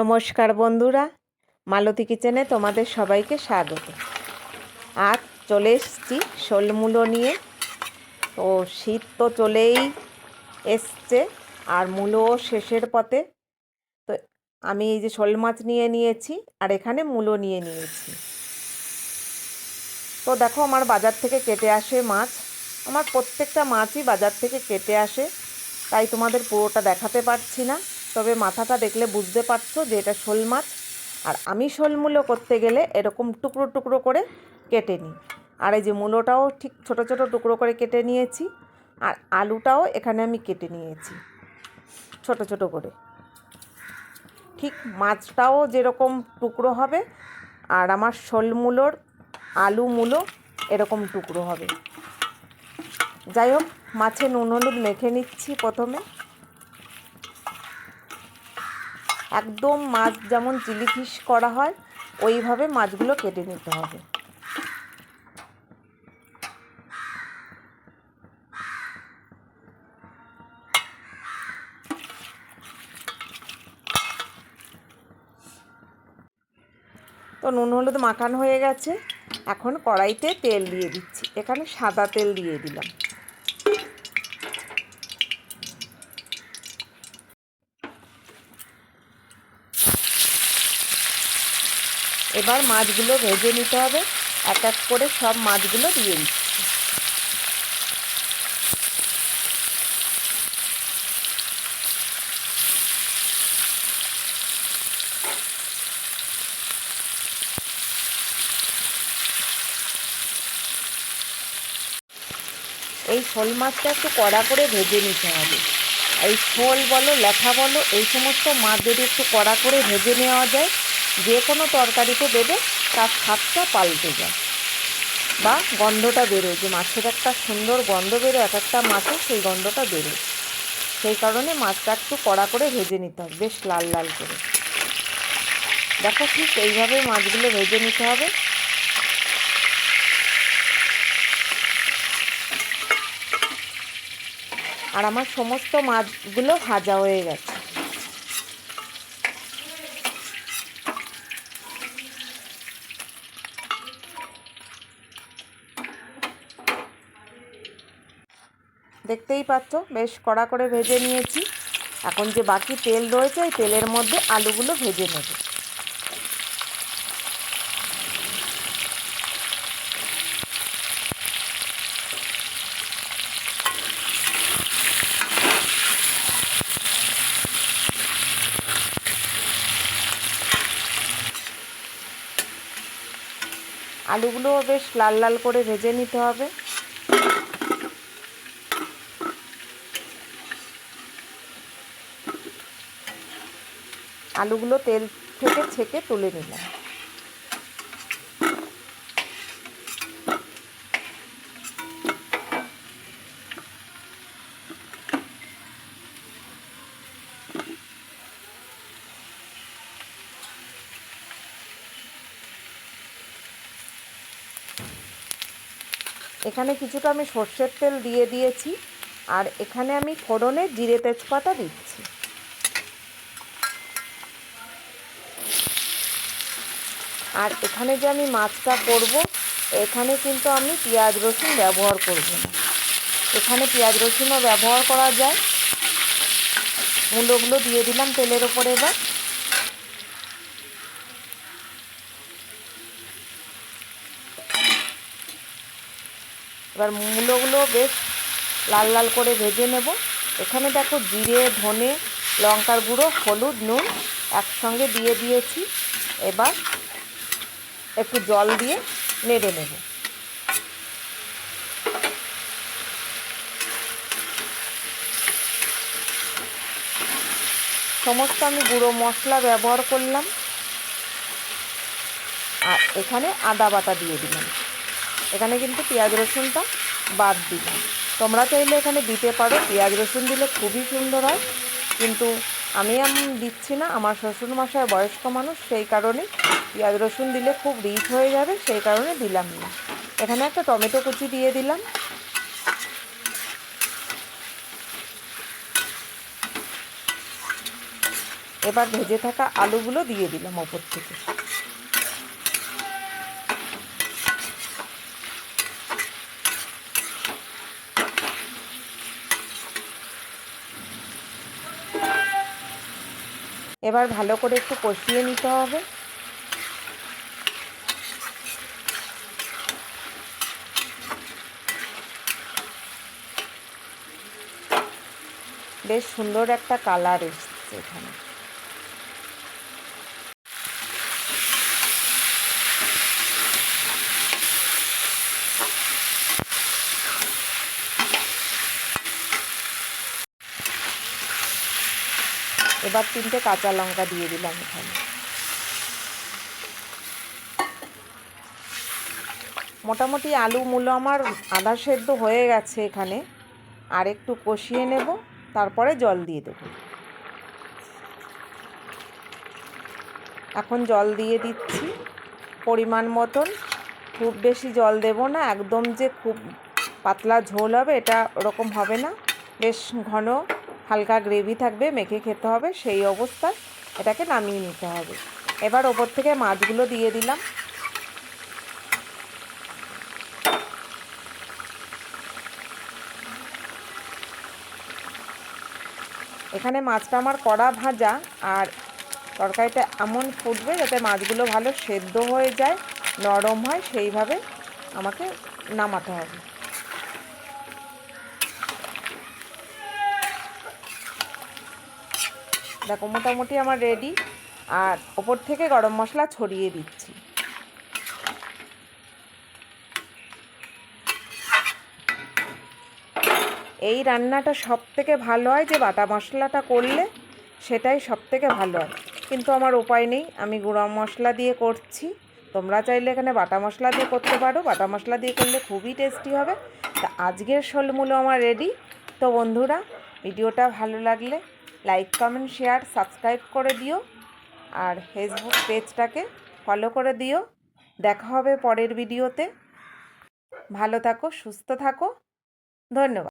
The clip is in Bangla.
নমস্কার বন্ধুরা, মালতী কিচেনে তোমাদের সবাইকে স্বাগত। আজ চলে এসেছি শোলমূলো নিয়ে। তো শীত তো চলেই এসছে, আর মূলো শেষের পথে। তো আমি এই যে শোল মাছ নিয়ে নিয়েছি, আর এখানে মূলো নিয়ে নিয়েছি। তো দেখো আমার বাজার থেকে কেটে আসে মাছ। আমার প্রত্যেকটা মাছই বাজার থেকে কেটে আসে, তাই তোমাদের পুরোটা দেখাতে পারছি না। তবে মাথাটা দেখলে বুঝতে পারছ যে এটা শোল মাছ। আর আমি শোল মূলো করতে গেলে এরকম টুকরো টুকরো করে কেটে নিই। আর এই যে মূলোটাও ঠিক ছোট ছোট টুকরো করে কেটে নিয়েছি। আর আলুটাও এখানে আমি কেটে নিয়েছি ছোট ছোট করে। ঠিক মাছটাও যেরকম টুকরো হবে আর আমার শোল মূলোর আলু মূলো এরকম টুকরো হবে। যাই হোক, মাছে নুন হলুদ মেখে নিচ্ছি প্রথমে। একদম মাছ যেমন চিলি ফিশ করা হয়, ওইভাবে মাছগুলো কেটে নিতে হবে। তো নুন, হলুদ মাখানো হয়ে গেছে। এখন কড়াইতে তেল দিয়ে দিচ্ছি। এখানে সাদা তেল দিয়ে দিলাম। এবার মাছগুলো ভেজে নিতে হবে। এক এক করে সব মাছগুলো দিয়ে দিচ্ছি এই শোল মাছটা একটু কড়া করে ভেজে নিতে হবে। এই শোল বলো লেখা বলো, এই সমস্ত মাছ যদি একটু কড়া করে ভেজে নেওয়া যায় যে কোনো তরকারিতে দেবে, তার স্বাদটা পাল্টে যায়। বা গন্ধটা বেরোয়, যে মাছের একটা সুন্দর গন্ধ বেরোয়, এক একটা মাছের সেই গন্ধটা বেরোয়। সেই কারণে মাছটা একটু কড়া করে ভেজে নিতে হবে, বেশ লাল লাল করে। দেখো ঠিক এইভাবে মাছগুলো ভেজে নিতে হবে। আর আমার সমস্ত মাছগুলো ভাজা হয়ে গেছে। দেখতেই পাচ্ছ, বেশ কড়া করে ভেজে নিয়েছি। এখন যে বাকি তেল রয়েছে ওই তেলের মধ্যে আলুগুলো ভেজে নেব। আলুগুলোও বেশ লাল লাল করে ভেজে নিতে হবে। আলুগুলো তেল থেকে ছেঁকে তুলে নিলাম। এখানে কিছুটা আমি সর্ষের তেল দিয়ে দিয়েছি, আর এখানে আমি ফোড়নে জিরে তেজপাতা দিচ্ছি। আর এখানে যে আমি মাছটা করব, এখানে কিন্তু আমি পেঁয়াজ রসুন ব্যবহার করব না। এখানে পেঁয়াজ রসুনও ব্যবহার করা যায়। মূলোগুলো দিয়ে দিলাম তেলের ওপরে এবার। এবার মূলোগুলো বেশ লাল লাল করে ভেজে নেব। এখানে দেখো জিরে, ধনে, লঙ্কার গুঁড়ো, হলুদ, নুন একসঙ্গে দিয়ে দিয়েছি। এবার একটু জল দিয়ে নেড়ে নেব। সমস্ত আমি গুঁড়ো মশলা ব্যবহার করলাম। আর এখানে আদা বাটা দিয়ে দিলাম। এখানে কিন্তু পেঁয়াজ রসুনটা বাদ দিলাম। তোমরা চাইলে এখানে দিতে পারো। পেঁয়াজ রসুন দিলে খুবই সুন্দর হয়। কিন্তু আমি দিচ্ছি না। আমার শ্বশুর মশাই বয়স্ক মানুষ, সেই কারণে পেঁয়াজ রসুন দিলে খুব রিচ হয়ে যাবে, সেই কারণে দিলাম না। এখানে একটা টমেটো কুচি দিয়ে দিলাম। এবার ভেজে থাকা আলুগুলো দিয়ে দিলাম ওপর থেকে। এবার ভালো করে একটু কষিয়ে নিতে হবে। বেশ সুন্দর একটা কালার এসছে এখানে। এবার তিনটে কাঁচা লঙ্কা দিয়ে দিলাম এখানে। মোটামুটি আলু, মূলো আমার আধা সেদ্ধ হয়ে গেছে এখানে। আর একটু কষিয়ে নেব। তারপরে জল দিয়ে দেব। এখন জল দিয়ে দিচ্ছি। পরিমাণ মতন। খুব বেশি জল দেব না। একদম যে খুব পাতলা ঝোল হবে, এটা ওরকম হবে না। বেশ ঘন, হালকা গ্রেভি থাকবে, মেখে খেতে হবে। সেই অবস্থায় এটাকে নামিয়ে নিতে হবে। এবার ওপর থেকে মাছগুলো দিয়ে দিলাম। এখানে মাছটা আমার কড়া ভাজা আর তরকারিটা এমন ফুটবে যাতে মাছগুলো ভালো সেদ্ধ হয়ে যায়, নরম হয়, সেইভাবে আমাকে নামাতে হবে। দেখো, মোটামুটি আমার রেডি আর ওপর থেকে গরম মশলা ছড়িয়ে দিচ্ছি। এই রান্নাটা সব থেকে ভালো হয় যে বাটা মশলাটা করলে সেটাই সব থেকে ভালো হয়। কিন্তু আমার উপায় নেই, আমি গুঁড়ো মশলা দিয়ে করছি। তোমরা চাইলে এখানে বাটা মশলা দিয়ে করতে পারো, বাটা মশলা দিয়ে করলে খুবই টেস্টি হবে। তা আজকের শোলমূলো আমার রেডি তো বন্ধুরা, ভিডিওটা ভালো লাগলে লাইক কমেন্ট শেয়ার সাবস্ক্রাইব করে দিও। আর ফেসবুক পেজটাকে ফলো করে দিও। দেখা হবে পরের ভিডিওতে ভালো থাকো, সুস্থ থাকো। ধন্যবাদ।